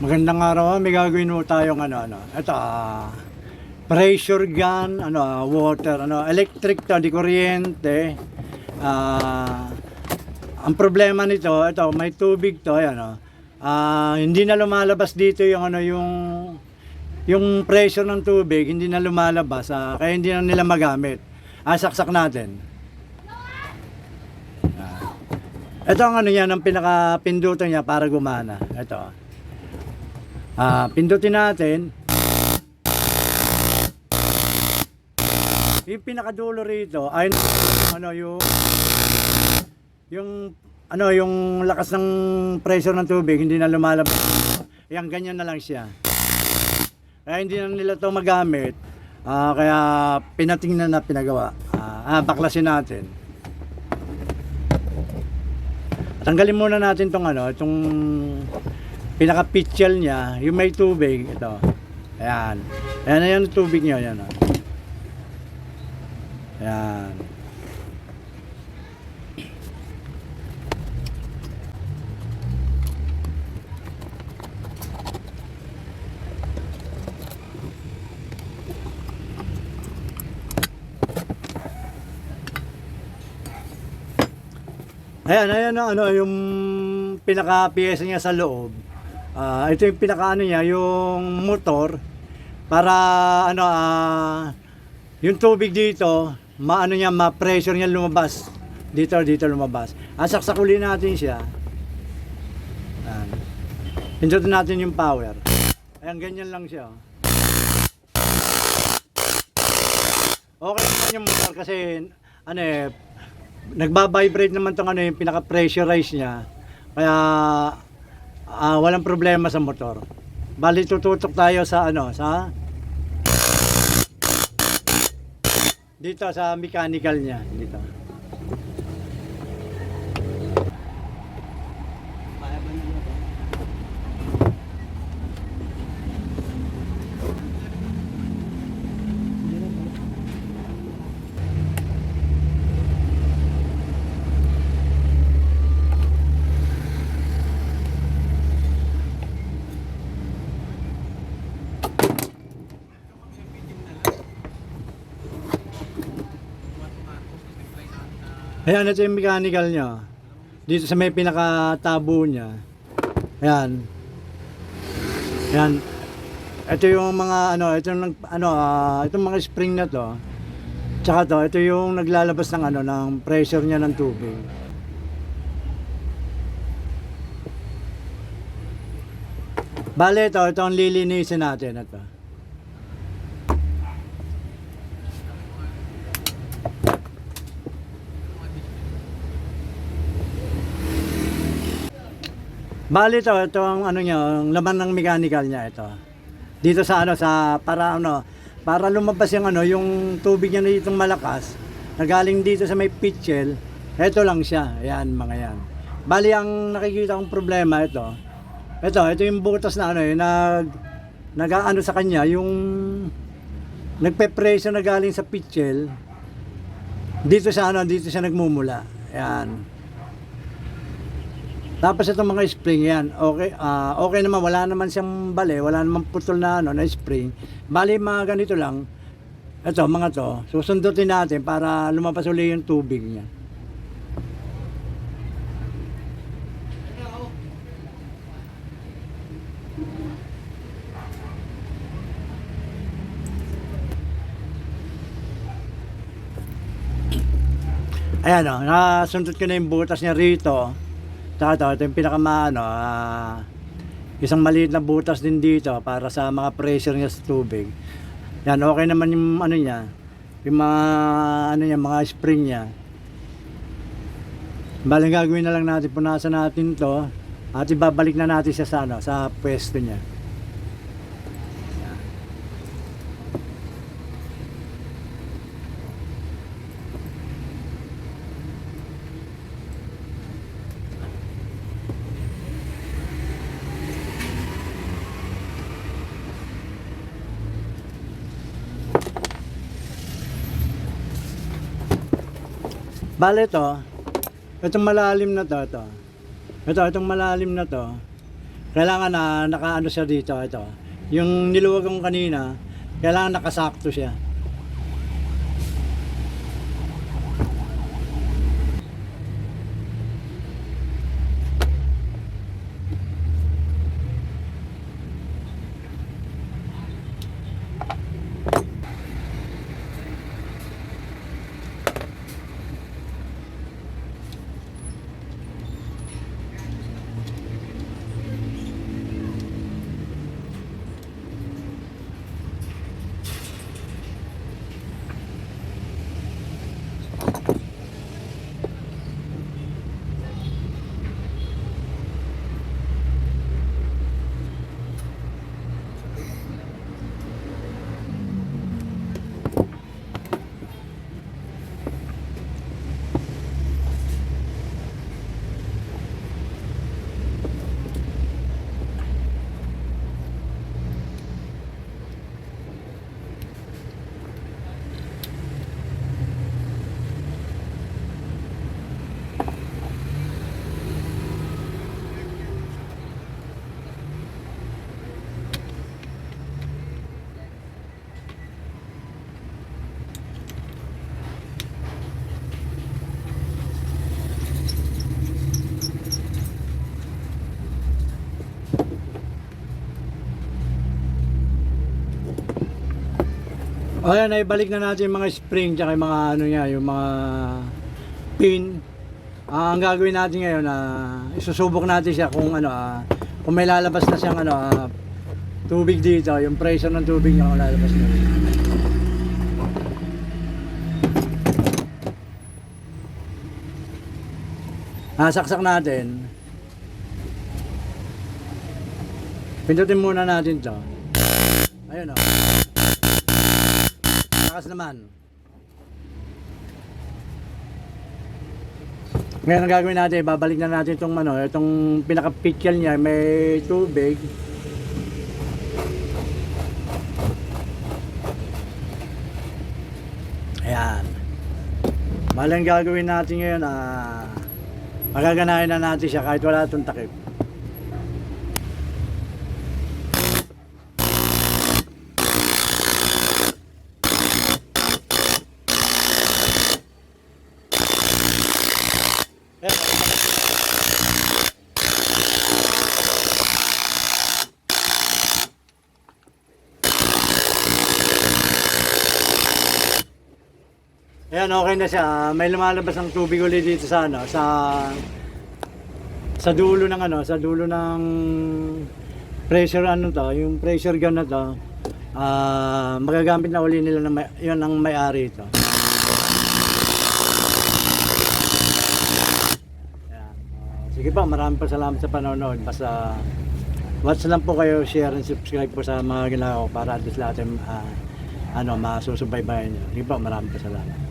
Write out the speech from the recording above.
Magandang araw, ah. may gagawin mo tayong ano ano. Ito ah, pressure gun, ano ah, water, ano electric to, di kuryente. Ah, ang problema nito, ito may tubig to, ayan oh. Ah, hindi na lumalabas dito yung ano yung yung pressure ng tubig, hindi na lumalabas, ah, kaya hindi na nila magamit. Ah, saksak natin. Ah. Ito ang ano niya, ang pinaka-pindutan niya para gumana. Ito. Ah, pindutin natin. Yung pinakadulo rito ay ano yung yung ano yung lakas ng pressure ng tubig hindi na lumalabas. Yan ganyan na lang siya. Kaya hindi na nila to magamit. Ah, kaya pinatingnan na pinagawa. Ah, ah, baklasin natin. Tanggalin muna natin tong ano, itong pinaka pitchel niya, yung may tubig, ito. Ayan. Ayan na yung tubig niya, ayan. oh. Ayan. Ayan, ayan ang ano, yung pinaka-pyesa niya sa loob. Ah, ito yung pinaka ano niya, yung motor para ano ah yung tubig dito, maano niya, ma-pressure niya lumabas. Dito dito lumabas. Asaksak uli natin siya. Ayan. Pindutin natin yung power. Ayan, ganyan lang siya. oh. Okay naman yung motor kasi ano eh, nagba-vibrate naman tong ano yung pinaka-pressurize niya. Kaya ah, walang problema sa motor. Bali tututok tayo sa ano, sa dito sa mechanical niya, dito. Ayan, ito yung mechanical niya. Dito sa may pinakatabo niya. Ayan. Ayan. Ito yung mga ano, ito yung ano, ah, itong mga spring na to. Tsaka to, ito yung naglalabas ng ano, ng pressure niya ng tubig. Bale, ito, ito ang lilinisin natin. Ito. Bali ito, ito ang ano niya, ang laman ng mechanical niya ito. Dito sa ano sa para ano, para lumabas yung ano, yung tubig niya na ditong malakas, na galing dito sa may pitchel, ito lang siya. Ayan, mga yan. Bali ang nakikita kong problema ito. Ito, ito yung butas na ano, yung nag nag-ano sa kanya, yung nagpe-pressure na galing sa pitchel. Dito sa ano, dito siya nagmumula. Ayan. Tapos itong mga spring yan, okay, ah, okay naman, wala naman siyang bale, wala naman putol na, ano, na spring. Bali, mga ganito lang, ito, mga to, susundutin natin para lumabas uli yung tubig niya. Ayan o, nasundot ko na yung butas niya rito. Tsaka ito, ito yung pinakamaano, ah, isang maliit na butas din dito para sa mga pressure niya sa tubig. Yan, okay naman yung ano niya, yung mga ano niya, mga spring niya. Bali gagawin na lang natin, punasan natin to at ibabalik na natin siya sa, ano, sa pwesto niya. Bale ito, itong malalim na to, ito. Ito, itong malalim na to. kailangan na nakaano siya dito ito. Yung niluwag ko kanina, kailangan nakasakto siya. O yan, ibalik na natin yung mga spring tsaka yung mga ano niya, yung mga pin. Ah, ang gagawin natin ngayon, ah, isusubok natin siya kung ano, ah, kung may lalabas na siyang ano, ah, tubig dito, yung pressure ng tubig niya kung lalabas na. Ah, saksak natin. Pindutin muna natin to. Ayun o. Lakas naman. Ngayon ang gagawin natin, babalik na natin itong ano, itong pinaka-picture niya, may tubig. Ayan. Malang gagawin natin ngayon, ah, magaganahin na natin siya kahit wala itong takip. Ayan, okay na siya. May lumalabas ng tubig ulit dito sa ano, sa sa dulo ng ano, sa dulo ng pressure ano to, yung pressure gun na to. Ah, magagamit na uli nila ng may, 'yon ang may-ari ito. Ayan. Sige pa, maraming pa salamat sa panonood. Basta watch lang po kayo, share and subscribe po sa mga ginagawa para at least lahat ah, ano, masusubaybayan nyo. Sige po, maraming pa salamat.